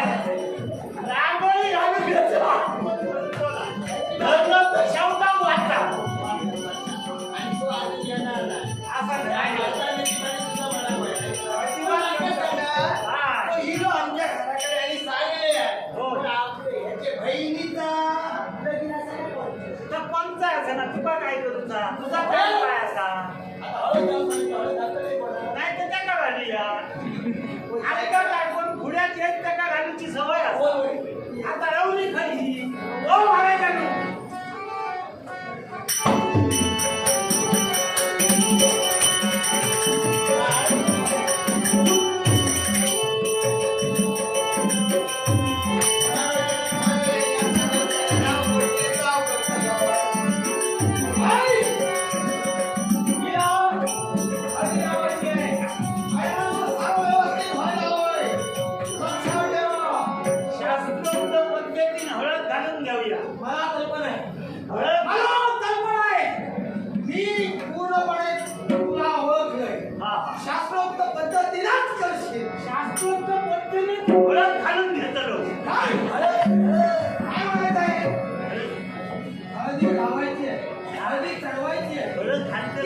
रांगोळी घालून घेतला धरलं तर शब्दा वाचा तुका काय करूचा तुझा असा? नाही तर त्या कळाली या. आणि काय कोण घुड्यात येत त्या सवय आता राहू राहुली खाली. ओ महाराजांनी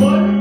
one.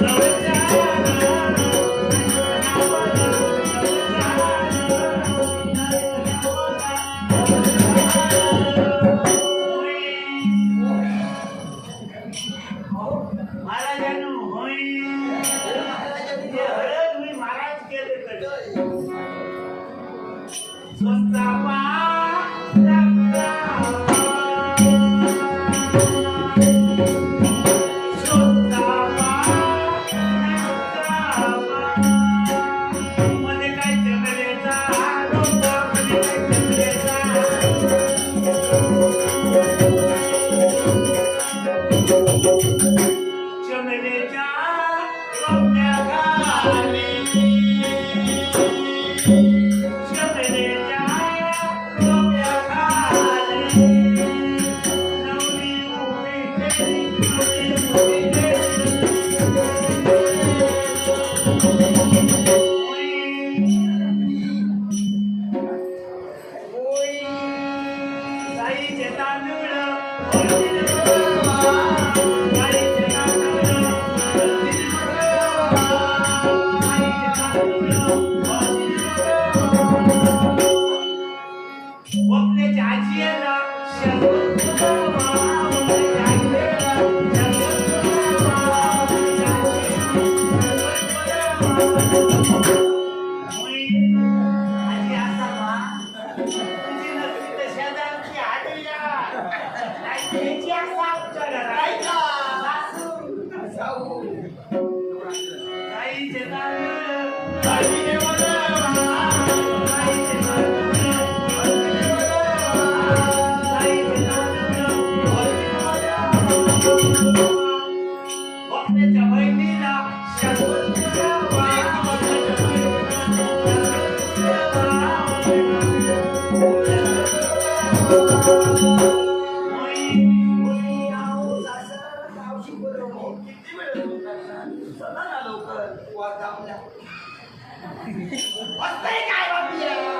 Now it's 我谁敢要逼了！